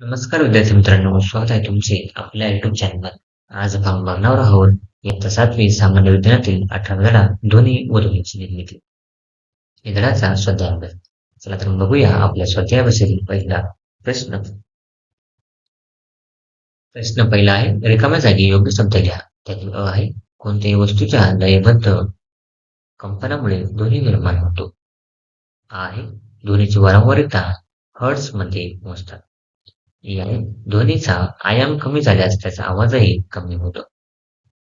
नमस्कार विद्यार्थी मित्रांनो स्वागत आहे तुमचे आपल्या युट्यूब चॅनलवर आज आपण बघणार आहोत इयत्ता सातवी सामान्य विज्ञानातील अठरा धडा ध्वनी व ध्वनीची निर्मिती. या धडाचा स्वाध्याय. अभ्यास चला तर बघूया आपल्या स्वाध्यायाविषयी पहिला प्रश्न. प्रश्न पहिला आहे रिकाम्या जागी योग्य शब्द लिहा त्यातील अ आहे कोणत्याही वस्तूच्या लयबद्ध कंपनामुळे ध्वनी निर्माण होतो. आहे ध्वनीची वारंवारिता हर्ट्समध्ये मोजतात. ए आहे ध्वनीचा आयाम कमी झाल्यास त्याचा आवाजही कमी होतो.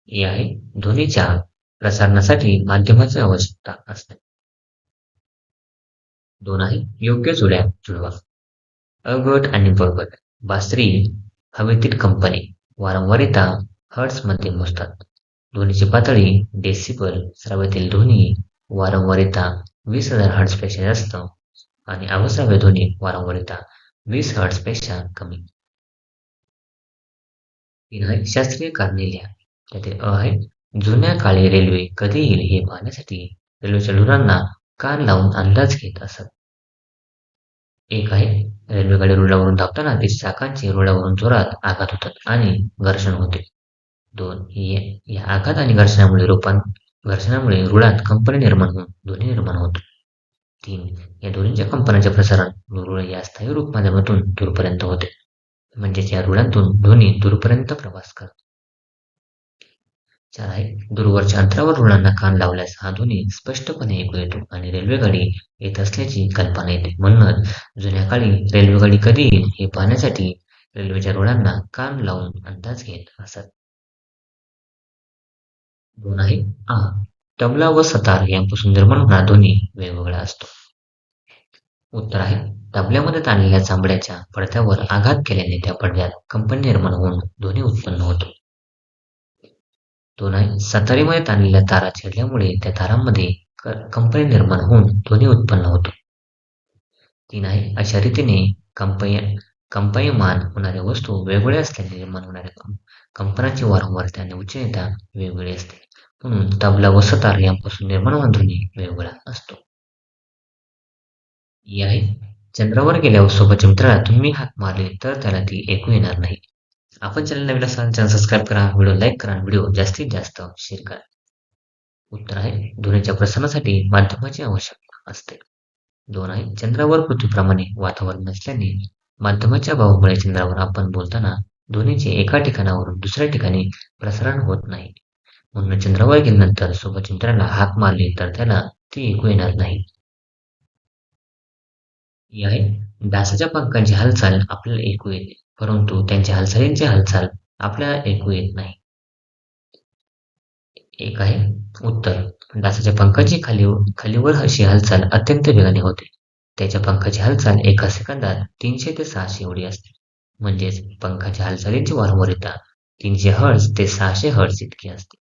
ए आहे ध्वनीच्या प्रसारणासाठी माध्यमाची आवश्यकता असते. दोन आहे योग्य जोड्या जुळवा. अगट आणि ब बासरी हवेतील कंपनी वारंवारिता हर्ट्समध्ये मोजतात. ध्वनीची पातळी डेसिबल श्राव्यातील ध्वनी वारंवारिता वीस हजार हर्ट्सपेक्षा जास्त आणि अवस्राव्य ध्वनी वारंवारिता वीस हर्ट्सपेक्षा कमी. तीन आहे शास्त्रीय कारणे लिहा. त्यातील अ आहे जुन्या काळी रेल्वे कधी येईल हे पाहण्यासाठी रेल्वेच्या धुरांना कान लावून अंदाज घेत असत. एक आहे रेल्वेगाडी रुळावरून धावताना ती चाकांची रुळावरून जोरात आघात होतात आणि घर्षण होते. दोन या आघात आणि घर्षणामुळे रूपां घर्षणामुळे रुळात कंपनी निर्माण होऊन ध्वनी निर्माण होतो. तीन या दोन्हीच्या कंपनाचे प्रसारण रुळ या स्थायी रूप माध्यमातून दूरपर्यंत होते. म्हणजेच या रुळांतून ध्वनी दूरपर्यंत प्रवास करतो. चार आहे दूरवरच्या अंतरावर रुळांना कान लावल्यास हा ध्वनी स्पष्टपणे ऐकू येतो आणि रेल्वेगाडी येत असल्याची कल्पना येते. म्हणूनच जुन्या काळी रेल्वेगाडी कधी येईल हे पाहण्यासाठी रेल्वेच्या रुळांना कान लावून अंदाज घेत असत. दोन आहे आ. तबला व सतार यांपासून निर्माण होणारा ध्वनी वेगवेगळा असतो. उत्तर आहे तबल्यामध्ये ताणलेल्या चांबड्याच्या पडद्यावर आघात केल्याने त्या पडद्यात कंपन निर्माण होऊन ध्वनी उत्पन्न होतो. दोन आहे सतारीमध्ये ताणलेल्या तारा छेडल्यामुळे त्या तारांमध्ये कंपनी निर्माण होऊन ध्वनी उत्पन्न होतो. तीन आहे अशा रीतीने कंपनी कंपनीमान होणाऱ्या वस्तू वेगवेगळ्या असल्याने निर्माण होणाऱ्या कंपनाची वारंवारता आणि उच्चता वेगवेगळी असते. तबला व सतार यांपासून निर्माण होणारा ध्वनी वेगवेगळा असतो. आहे चंद्रावर गेल्यावर सोबतच्या मित्राला तुम्ही हात मारले तर त्याला ती ऐकू येणार नाही. आपण चॅनल नवीन असाल चॅनल सबस्क्राईब करा व्हिडिओ लाईक करा व्हिडिओ जास्तीत जास्त शेअर करा. उत्तर आहे ध्वनीच्या प्रसारणासाठी माध्यमाची आवश्यकता असते. दोन आहे चंद्रावर पृथ्वीप्रमाणे वातावरण नसल्याने माध्यमाच्या अभावामुळे चंद्रावर आपण बोलताना ध्वनीचे एका ठिकाणावरून दुसऱ्या ठिकाणी प्रसारण होत नाही. म्हणून चंद्रावर गेल्यानंतर हाक मारली तर त्याला ती ऐकू येणार नाही. आहे डासाच्या पंखांची हालचाल आपल्याला ऐकू येते परंतु त्यांच्या हालचालींची हालचाल आपल्याला ऐकू येत नाही. एक आहे उत्तर. डासाच्या पंखाची खाली खालीवर अशी हालचाल अत्यंत वेगाने होते. त्याच्या पंखाची हालचाल एका सेकंदात तीनशे ते सहाशे एवढी असते. म्हणजेच पंखाच्या हालचालींची वारंवारिता तीनशे हर्ट्ज ते सहाशे हर्ट्ज इतकी असते.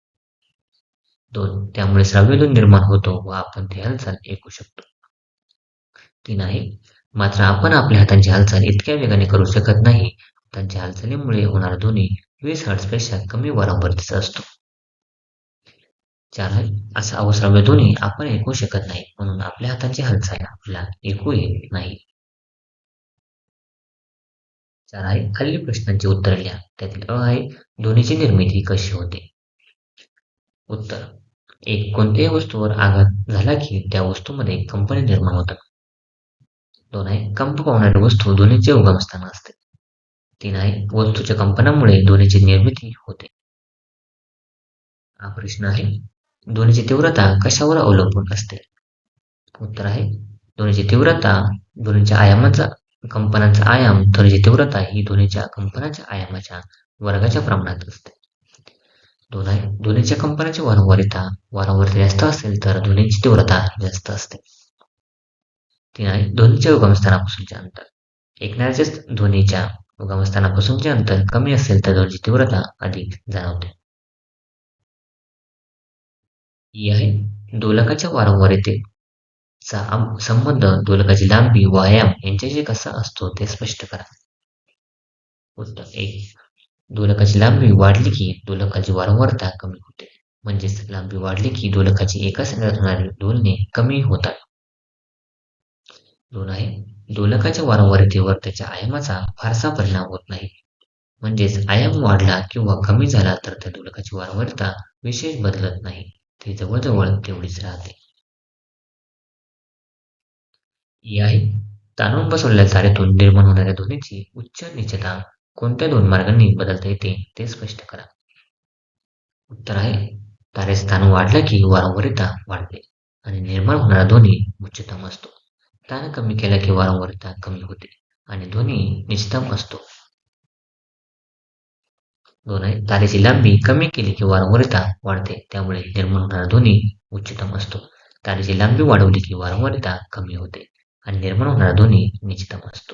दोन. त्यामुळे श्राव्यधून निर्माण होतो व आपण ती हालचाल ऐकू शकतो. तीन आहे. मात्र आपण आपल्या हातांची हालचाल इतक्या वेगाने करू शकत नाही. त्यांच्या हालचालीमुळे होणारा ध्वनी वीस हर्ट्सपेक्षा कमी वारंवारतेचा असतो. चार असा अवश्राव्य ध्वनी आपण ऐकू शकत नाही. म्हणून आपल्या हातांची हालचाल आपल्याला ऐकू येत नाही. चार आहे. खालील प्रश्नांची उत्तर लिहा. त्यातील अ आहे. ध्वनीची निर्मिती कशी होते? उत्तर. एक कोणत्याही वस्तूवर आघात झाला की त्या वस्तूमध्ये कंपनी निर्माण होतात. दोन आहे कंप पावणारी वस्तू ध्वनीचे उगमस्थान असते. तीन आहे वस्तूच्या कंपनामुळे ध्वनीची निर्मिती होते. हा प्रश्न आहे ध्वनीची तीव्रता कशावर अवलंबून असते? उत्तर आहे ध्वनीची तीव्रता ध्वनीच्या आयामाचा कंपनाचा आयाम ध्वनीची तीव्रता ही ध्वनीच्या कंपनाच्या आयामाच्या वर्गाच्या प्रमाणात असते. दोन आहे ध्वनीच्या कंपनाची वारंवारिता जास्त असेल तर ध्वनीची तीव्रता जास्त असते. तीन आहे ध्वनीच्या उगमस्थानापासूनचे अंतर. ऐकणाऱ्याच्या ध्वनीच्या उगमस्थानापासूनचे अंतर कमी असेल तर ध्वनीची तीव्रता अधिक जाणवते. ही आहे दोलकाच्या वारंवारितेचा संबंध दोलकाची लांबी व्यायाम यांच्याशी कसा असतो ते स्पष्ट करा. उत्तर एक. दोलकाची लांबी वाढली की दोलकाची वारंवारता कमी होते. म्हणजेच लांबी वाढली की दोलकाची एका संघात होणारी दोलने कमी होतात. दोन आहे दोलकाच्या वारंवारतेवर त्याच्या आयामाचा फारसा परिणाम होत नाही. म्हणजेच आयाम वाढला किंवा कमी झाला तर त्या दोलकाची वारंवारता विशेष बदलत नाही. ते जवळजवळ तेवढीच राहते. या आहे ताणून बसवलेल्या तारेतून निर्माण होणाऱ्या ध्वनीची उच्च निचता कोणत्या दोन मार्गांनी बदलता येते ते स्पष्ट करा. उत्तर आहे तारे स्थान वाढलं की वारंवारिता वाढते आणि निर्माण होणारा ध्वनी उच्चतम असतो. ताण कमी केला की वारंवारिता कमी होते आणि ध्वनी निश्चितम असतो. दोन आहे तारेची लांबी कमी केली की वारंवारिता वाढते त्यामुळे निर्माण होणारा ध्वनी उच्चतम असतो. तारेची लांबी वाढवली की वारंवारता कमी होते आणि निर्माण होणारा ध्वनी निश्चितम असतो.